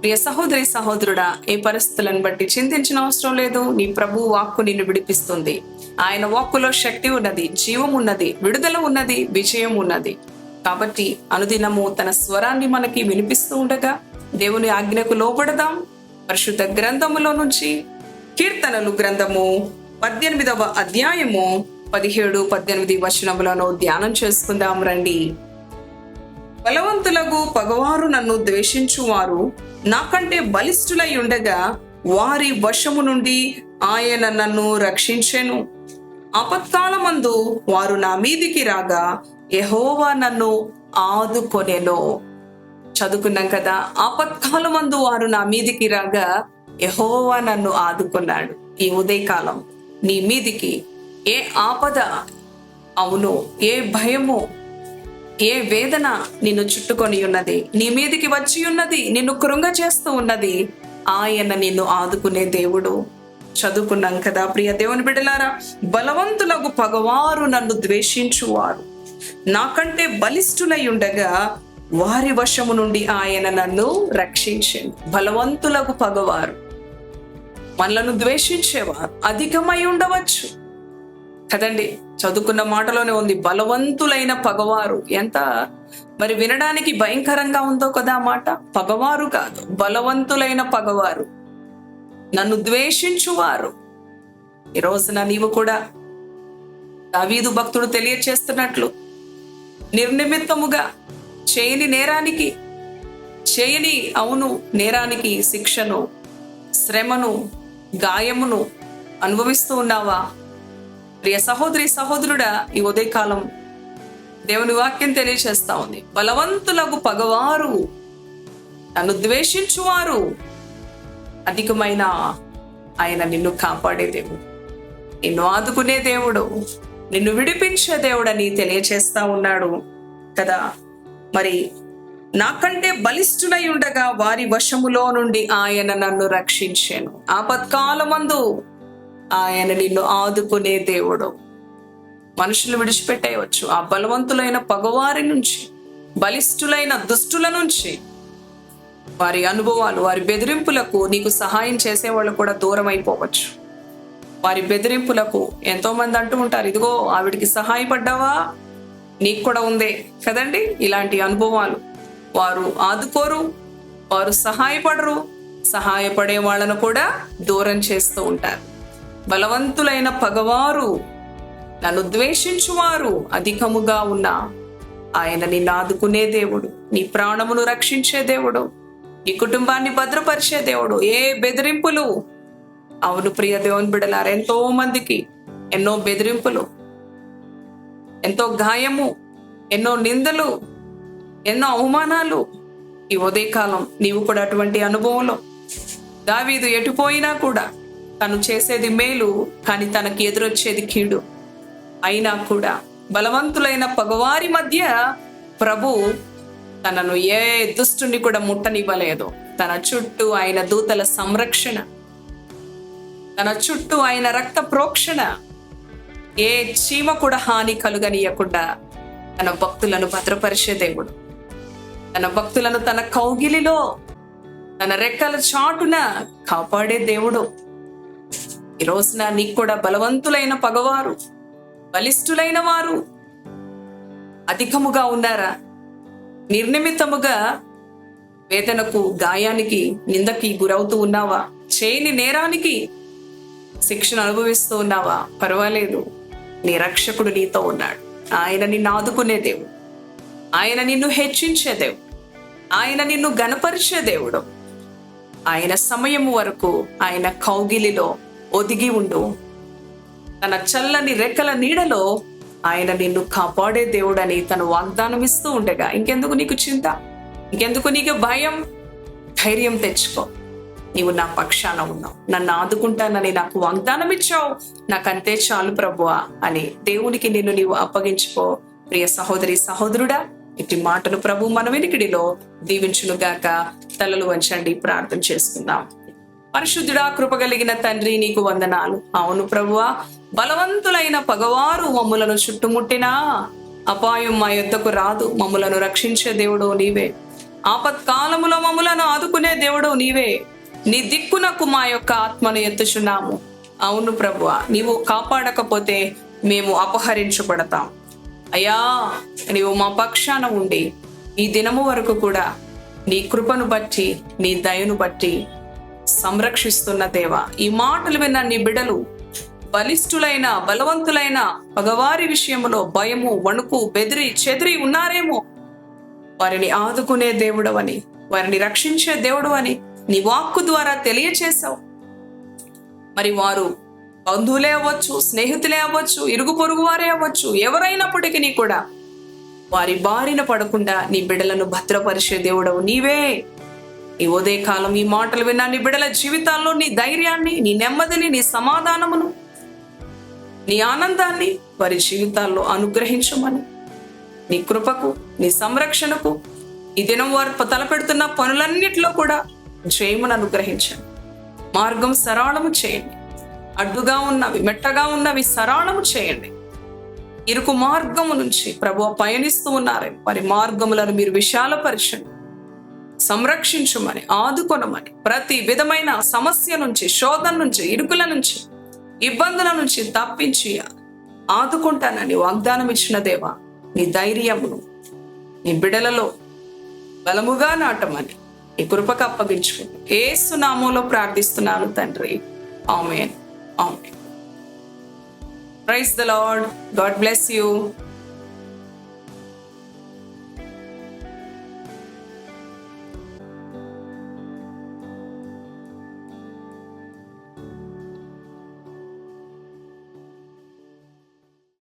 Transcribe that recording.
ప్రియ సహోదరి సహోదరుడా ఏ పరిస్థితులను బట్టి చింతించిన అవసరం లేదు. నీ ప్రభు వాక్కు నిన్ను విడిపిస్తుంది. ఆయన వాక్కులో శక్తి ఉన్నది జీవం ఉన్నది విడుదల ఉన్నది విజయం ఉన్నది. కాబట్టి అనుదినము తన స్వరాన్ని మనకి వినిపిస్తూ ఉండగా దేవుని ఆజ్ఞకు లోబడదాం. పరిశుద్ధ గ్రంథములో నుంచి కీర్తనలు గ్రంథము పద్దెనిమిదవ అధ్యాయము పదిహేడు పద్దెనిమిది వచనములను ధ్యానం చేసుకుందాం రండి. బలవంతులకు పగవారు నన్ను ద్వేషించువారు. నాకంటే బలిష్ఠులై ఉండగా వారి వశము నుండి ఆయన నన్ను రక్షించెను. ఆపత్కాలమందు వారు నా మీదికి రాగా ఎహోవా నన్ను ఆదుకొనెను. చదువుకున్నాం కదా ఆపత్కాలమందు వారు నా మీదికి రాగా ఎహోవా నన్ను ఆదుకున్నాడు. ఈ ఉదయకాలం నీ మీదికి ఏ ఆపద అవును ఏ భయము ఏ వేదన నిన్ను చుట్టుకొని ఉన్నది? నీ మీదికి వచ్చి ఉన్నది నిన్ను కృంగ చేస్తూ ఉన్నది. ఆయన నిన్ను ఆదుకునే దేవుడు. చదువుకున్నాం కదా ప్రియ దేవుని బిడలారా బలవంతులకు పగవారు నన్ను ద్వేషించువారు. నాకంటే బలిష్ఠులై ఉండగా వారి వశము నుండి ఆయన నన్ను రక్షించింది బలవంతులకు పగవారు మనలను ద్వేషించేవారు. అధికమై ఉండవచ్చు. కదండి చదువుకున్న మాటలోనే ఉంది బలవంతులైన పగవారు. ఎంత? మరి వినడానికి భయంకరంగా ఉందో కదా మాట? పగవారు కాదు బలవంతులైన పగవారు. నన్ను ద్వేషించువారు. ఈ రోజున నీవు కూడా దావీదు భక్తుడు తెలియచేస్తున్నట్లు నిర్నిమిత్తముగా చేయని నేరానికి చేయని అవును నేరానికి శిక్షను శ్రమను గాయమును అనుభవిస్తూ ఉన్నావా? ప్రియ సహోదరి సహోదరుడా ఈ ఉదయకాలం దేవుని వాక్యం తెలియచేస్తా ఉంది. బలవంతులకు పగవారు నన్ను ద్వేషించువారు అధికమైన ఆయన నిన్ను కాపాడే దేవుడు. నిన్ను ఆదుకునే దేవుడు నిన్ను విడిపించే దేవుడని తెలియచేస్తా ఉన్నాడు కదా. మరి నాకంటే బలిష్ఠులై ఉండగా వారి వశములో నుండి ఆయన నన్ను రక్షించాను. ఆపత్కాలమందు ఆయన నిన్ను ఆదుకునే దేవుడు. మనుషులు విడిచిపెట్టేయవచ్చు. ఆ బలవంతులైన పగవారి నుంచి బలిష్ఠులైన దుష్టుల నుంచి వారి అనుభవాలు వారి బెదిరింపులకు నీకు సహాయం చేసేవాళ్ళు కూడా దూరం అయిపోవచ్చు వారి బెదిరింపులకు ఎంతో మంది అంటూ ఉంటారు ఇదిగో ఆవిడికి సహాయపడ్డావా? నీకు కూడా ఉందే. కదండి? ఇలాంటి అనుభవాలు. వారు ఆదుకోరు వారు సహాయపడరు సహాయపడే వాళ్ళను కూడా దూరం చేస్తూ ఉంటారు. బలవంతులైన పగవారు నన్ను ద్వేషించువారు అధికముగా ఉన్న ఆయన నిన్ను ఆదుకునే దేవుడు నీ ప్రాణమును రక్షించే దేవుడు నీ కుటుంబాన్ని భద్రపరిచే దేవుడు ఏ బెదిరింపులు? అవును ప్రియ దేవుని బిడలారు ఎంతో మందికి ఎన్నో బెదిరింపులు ఎంతో గాయము ఎన్నో నిందలు ఎన్నో అవమానాలు ఈ ఉదయకాలం నీవు కూడా అటువంటి అనుభవంలో. దావీదు ఎటుపోయినా కూడా తను చేసేది మేలు కానీ తనకి ఎదురొచ్చేది కీడు. అయినా కూడా బలవంతులైన పగవారి మధ్య ప్రభు తనను ఏ దుష్టుని కూడా ముట్టనివ్వలేదు. తన చుట్టూ ఆయన దూతల సంరక్షణ తన చుట్టూ ఆయన రక్త ప్రోక్షణ. ఏ చీమ కూడా హాని కలుగనీయకుండా తన భక్తులను భద్రపరిచే దేవుడు. తన భక్తులను తన కౌగిలిలో తన రెక్కల చాటున కాపాడే దేవుడు. ఈ రోజున నీకు కూడా బలవంతులైన పగవారు బలిష్ఠులైన వారు అధికముగా ఉన్నారా? నిర్నిమిత్తముగా వేదనకు గాయానికి నిందకి గురవుతూ ఉన్నావా? చేయని నేరానికి శిక్షణ అనుభవిస్తూ ఉన్నావా? పర్వాలేదు. నీ రక్షకుడు నీతో ఉన్నాడు. ఆయన నిన్ను ఆదుకునే దేవుడు. ఆయన నిన్ను హెచ్చించే దేవుడు. ఆయన నిన్ను గనపరిచే దేవుడు. ఆయన సమయం వరకు ఆయన కౌగిలిలో ఒదిగి ఉండు. తన చల్లని రెక్కల నీడలో ఆయన నిన్ను కాపాడే దేవుడని తను వాగ్దానం ఇస్తూ ఉండగా ఇంకెందుకు నీకు చింత? ఇంకెందుకు నీకు భయం? ధైర్యం తెచ్చుకో. నీవు నా పక్షాన ఉన్నావు. నన్ను ఆదుకుంటానని నాకు వాగ్దానం ఇచ్చావు. నాకంతే చాలు ప్రభువా అని దేవునికి నిన్ను నీవు అప్పగించుకో. ప్రియ సహోదరి సహోదరుడా ఇట్టి మాటలు ప్రభు మన వెనుకడిలో దీవించును గాక తలలు వంచండి ప్రార్థన చేసుకుందాం పరిశుద్ధుడా కృపగలిగిన తండ్రి నీకు వందనాలు. అవును ప్రభువా బలవంతులైన పగవారు మమ్ములను చుట్టుముట్టినా అపాయం మా యొద్దకు రాదు మమ్ములను రక్షించే దేవుడు నీవే. ఆపత్కాలములో మమ్ములను ఆదుకునే దేవుడు నీవే. నీ దిక్కునకు మా యొక్క ఆత్మను ఎత్తుచున్నాము. అవును ప్రభువ నీవు కాపాడకపోతే మేము అపహరించబడతాం. అయ్యా నీవు మా పక్షాన ఉండి ఈ దినము వరకు కూడా నీ కృపను బట్టి నీ దయను బట్టి సంరక్షిస్తున్న దేవ. ఈ మాటలు విన్న నీ బిడలు బలిష్ఠులైన బలవంతులైన పగవారి విషయంలో భయము వణుకు బెదిరి చెదిరి ఉన్నారేమో? వారిని ఆదుకునే దేవుడవని వారిని రక్షించే దేవుడు అని నీ వాక్కు ద్వారా తెలియచేశావు. మరి వారు బంధువులే అవ్వచ్చు స్నేహితులే అవ్వచ్చు ఇరుగు పొరుగు వారే అవ్వచ్చు ఎవరైనప్పటికీ కూడా వారి బారిన పడకుండా నీ బిడలను భద్రపరిచే దేవుడవు నీవే. ఈ ఉదయకాలం ఈ మాటలు విన్నా నీ బిడల జీవితాల్లో నీ ధైర్యాన్ని నీ నెమ్మదిని నీ సమాధానమును నీ ఆనందాన్ని వారి జీవితాల్లో అనుగ్రహించమని నీ కృపకు నీ సంరక్షణకు ఈ దినం వారు తలపెడుతున్న పనులన్నిటిలో కూడా జయమును అనుగ్రహించండి. మార్గం సరళము చేయండి. అడ్డుగా ఉన్నవి మెట్టగా ఉన్నవి సరళము చేయండి. ఇరుకు మార్గము నుంచి ప్రభు పయనిస్తూ ఉన్నారని వారి మార్గములను మీరు విశాలపరచండి. సంరక్షించమని ఆదుకొనమని ప్రతి విధమైన సమస్య నుంచి శోధన నుంచి ఇరుకుల నుంచి ఇబ్బందుల నుంచి తప్పించి ఆదుకుంటానని వాగ్దానం ఇచ్చిన దేవా నీ ధైర్యమును నీ బిడలలో బలముగా నాటమని నీ కృపకు అప్పగించుకుని ఏ సునామంలో ప్రార్థిస్తున్నాను తండ్రి. Amen. Amen. Praise the Lord. God bless you.